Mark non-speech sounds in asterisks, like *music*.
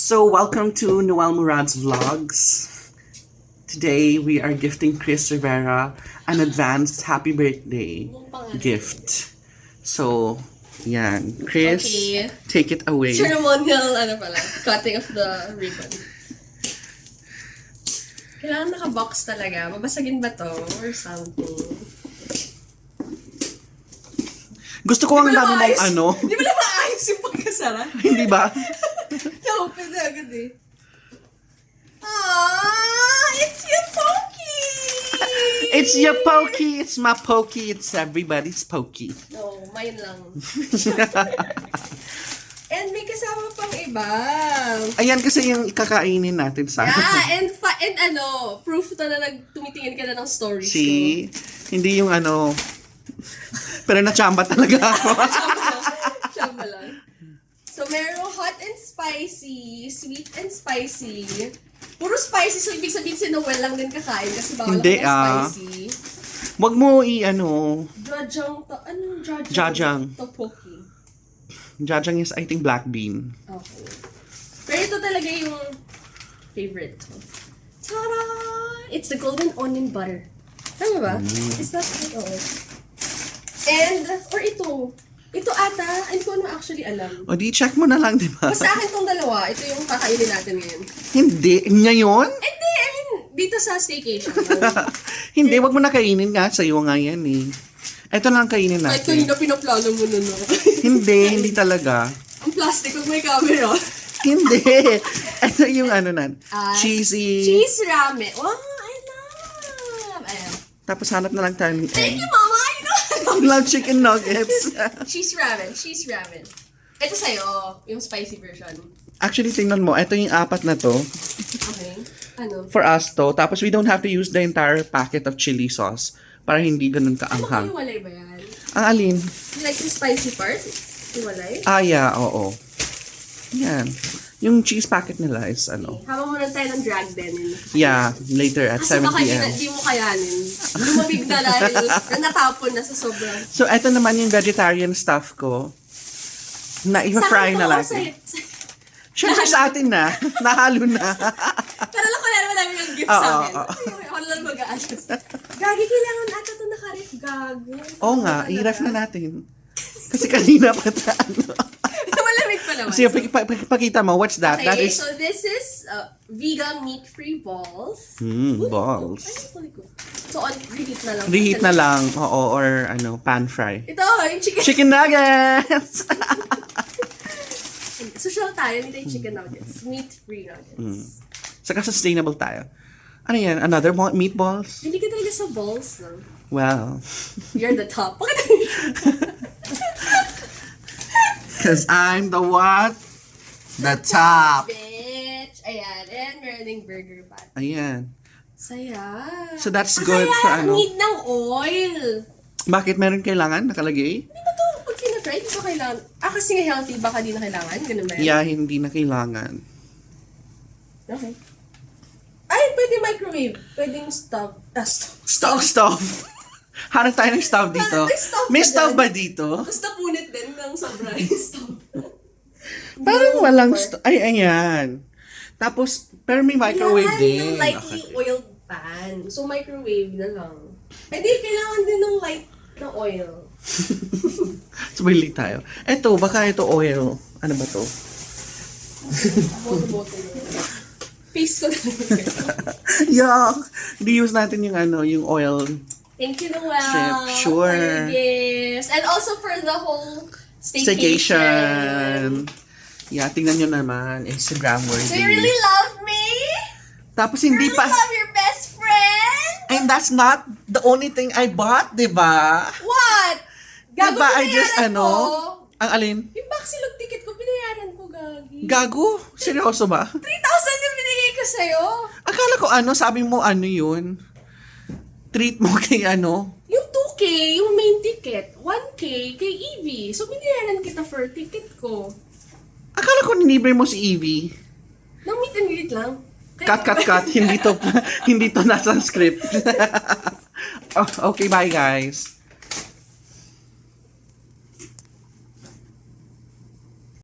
So, welcome to Noel Murad's Vlogs. Today, we are gifting Chris Rivera an advanced happy birthday gift. So, yan. Chris, Okay. take it away. Ceremonial, ano pala, cutting of the ribbon. Kailangan naka-box talaga. Babasagin ba to? Or something? Gusto ko ang dami maayos? ano. Di ba na maayos yung pagkasara? *laughs* Hindi ba? *laughs* Na-open na agad eh. Ah, it's your Pokey! It's your pokey, it's my pokey, it's everybody's pokey. No, mine lang. *laughs* And may kasama pang iba. Ayan kasi yung ikakainin natin sa Yeah, and fa- and ano, proof to na nagtumitingin ka na ng stories See? Hindi yung ano. *laughs* Pero nachamba talaga ako. ko. Tsamba lang. So, merong hot and spicy, sweet and spicy. Puro spicy, so ibig sabihin si Noel lang din kakain kasi bawal Hindi, ako ah. spicy. Wag mo i ano. Jajang, to, anong jajang? Jajang. Topoki. Jajang is I think black bean. Okay. Pero ito talaga yung favorite ko. Tada! It's the golden onion butter. Tama ba? Is that it? Oo. And, or ito. Ito ata, hindi ko na actually alam. O di check mo na lang, di ba? Basta akin tong dalawa, ito yung kakainin natin ngayon. Hindi. Ngayon? Hindi, I mean, dito sa staycation. *laughs* Hindi, wag mo na kainin nga. Sa'yo nga yan eh. Ito lang kainin Kahit natin. kanina pinaplano mo na no. *laughs* Hindi, hindi talaga. Ang plastic kung may camera. Hindi. Ito yung ano na. Ah, cheesy. Cheese ramen. Wow, I love! Ayan. Tapos hanap na lang tayo ng Thank egg. you, Mama! Love chicken nuggets. *laughs* cheese ramen, cheese ramen. Ito sa'yo, yung spicy version. Actually, tingnan mo. Ito yung apat na to. Okay. Ano? For us to. Tapos we don't have to use the entire packet of chili sauce. Para hindi ganun kaanghang. Makaiwalay ba yan? Ang alin? Like the spicy part? Iwalay? Ah, yeah, oo. Yan. Yung cheese packet nila is ano. Habang lang tayo ng drag din. Yeah, later at Kasi 7 baka hindi, p.m. na, di mo kayanin. Lumabig na dahil na *laughs* natapon na sa sobrang. So, eto naman yung vegetarian stuff ko. Na i-fry na lang. Siyempre sa atin na. *laughs* Nahalo na. pero lang ko na naman namin yung gift Oo, sa akin. oo. Ay, Ako na lang. Gagi, kailangan ata ito nakaref. Gago. Oo nga, i-ref na natin. Kasi kanina pa ta, ano. Malamig pa naman. Sige, pakita mo, what's that? Okay, That is, so this is uh, vegan meat-free balls. Uy, balls. So, on, reheat na lang. Reheat na lang, oo, or ano, pan fry. Ito, yung chicken. Chicken nuggets! *laughs* Social tayo, hindi tayo chicken nuggets. Meat-free nuggets. Hmm. Saka sustainable tayo. Ano yan? Another meatballs? Hindi ka talaga sa balls, no? Well, You're the top. Bakit *laughs* because I'm the what? The top. Bitch! Ayan, and meron ding burger bun. Ayan. Saya. So that's good kaya for ano? need ng oil. Bakit meron kailangan nakalagay? Hindi ba to, pag pinatry, di ba kailangan? Ah, kasi nga healthy, baka di na kailangan. Ganun ba yan? Yeah, hindi na kailangan. Okay. Ay, pwede microwave. Pwedeng stove. Ah, stove. Stove, stove. Hanap tayo ng stove dito. May stove May ba dito? Basta punit din ng sobra yung *laughs* stove. Parang walang stove. Ay, ayan. Tapos, pero may microwave Kailangan din. ng lightly Okay. oiled pan. So, microwave na lang. Eh, di, kailangan din ng light na oil. *laughs* So, bili tayo. Eto, baka ito oil. Ano ba to? Boto-boto na. Ko na. *laughs* Yuck! Reuse natin yung ano, yung oil. Thank you, Noel. Ship, sure. For your gifts. And also for the whole staycation. Staycation. Yeah, tingnan nyo naman. Instagram worthy. So, you really love me? Tapos You hindi really pa... love your best friend? And that's not the only thing I bought, di ba? What? Gago, Diba, I just, ano, ko. ang alin? Yung Baxilog ticket ko, binayaran ko, Gagi. Gago? Seryoso ba? 3,000 yung binigay ko sa'yo. Akala ko ano, sabi mo ano yun? Treat mo *laughs* kay ano? Yung 2K, yung main ticket, 1K kay Evie. So, binayaran kita for ticket ko. Akala ko nilibre mo si Evie. Nang meet and greet lang. Cut, cut, cut. hindi to, *laughs* hindi to nasa script. *laughs* oh, okay, bye guys.